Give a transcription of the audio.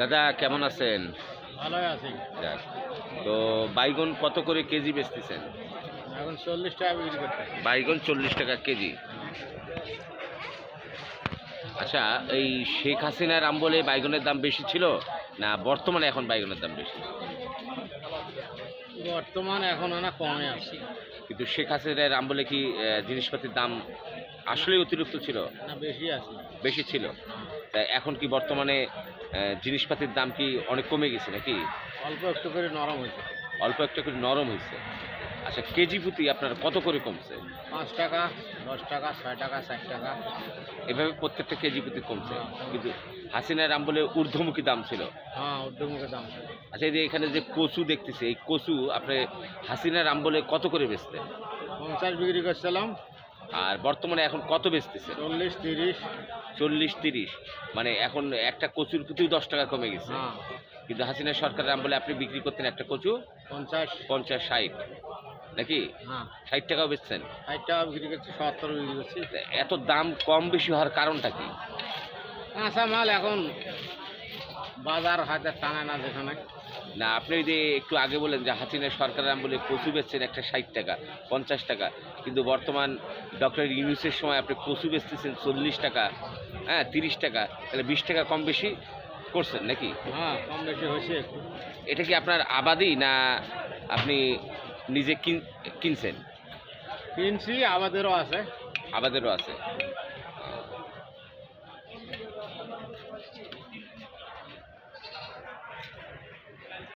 দাদা কেমন আছেন? ভালোই আছি। যাক। তো বাইগন কত করে কেজি বেচতেছেন? এখন চল্লিশ টাকা বিক্রি করতে বাইগন চল্লিশ টাকা কেজি। আচ্ছা এই শেখ হাসিনার আমবলে বাইগনের দাম বেশি ছিল না বর্তমানে এখন বাইগনের দাম বেশি? বর্তমানে এখন অনেক কমে আছে। কিন্তু শেখ হাসিনার আমবলে কি জিনিসপাতির দাম আসলে অতিরিক্ত ছিল? না বেশি আছে বেশি ছিল? এখন কি বর্তমানে জিনিসপাতির দাম কি অনেক কমে গেছে নাকি? অল্প একটু করে নরম হয়েছে। অল্প একটা করে নরম হয়েছে। আচ্ছা কেজি প্রতি আপনার কত করে কমছে? পাঁচ টাকা দশ টাকা ছয় টাকা চার টাকা। এভাবে প্রত্যেকটা কেজি প্রতি কমছে। কিন্তু হাসিনার আমবলে ঊর্ধ্বমুখী দাম ছিল। হ্যাঁ ঊর্ধ্বমুখী দাম আচ্ছা এই যে এখানে যে কচু দেখতেছি এই কচু আপনি হাসিনার আমবলে কত করে বেচতেন? পঞ্চাশ বিক্রি করছিলাম আর বর্তমানে এখন কত বেচতেছে চল্লিশ তিরিশ। চল্লিশ তিরিশ। মানে এখন একটা কচুর প্রতিও দশ টাকা কমে গেছে। হ্যাঁ। কিন্তু হাসিনা সরকারের আমবলে আপনি বিক্রি করতেন একটা কচু? পঞ্চাশ। পঞ্চাশ ষাট। নাকি? হ্যাঁ। ষাট টাকাও বেচছেন? ষাট টাকা বিক্রি করছি সত্তর বিক্রি করছি। এত দাম কম বেশি হওয়ার কারণটা কি? কাঁচা মাল এখন বাজার হাতে টানা না যেখানে। না আপনি যদি একটু আগে বলেন যে হাসিনের সরকারের আমলে কচু বেচছেন একটা ষাট টাকা পঞ্চাশ টাকা কিন্তু বর্তমান ডক্টর ইউনিসের সময় আপনি কচু বেচতেছেন চল্লিশ টাকা হ্যাঁ তিরিশ টাকা তাহলে বিশ টাকা কম বেশি করছেন নাকি? হ্যাঁ কম বেশি হয়েছে এটা কি আপনার আবাদি না আপনি নিজে কিন কিনছেন? কিনছি আবাদেরও আছে। আবাদেরও আছে।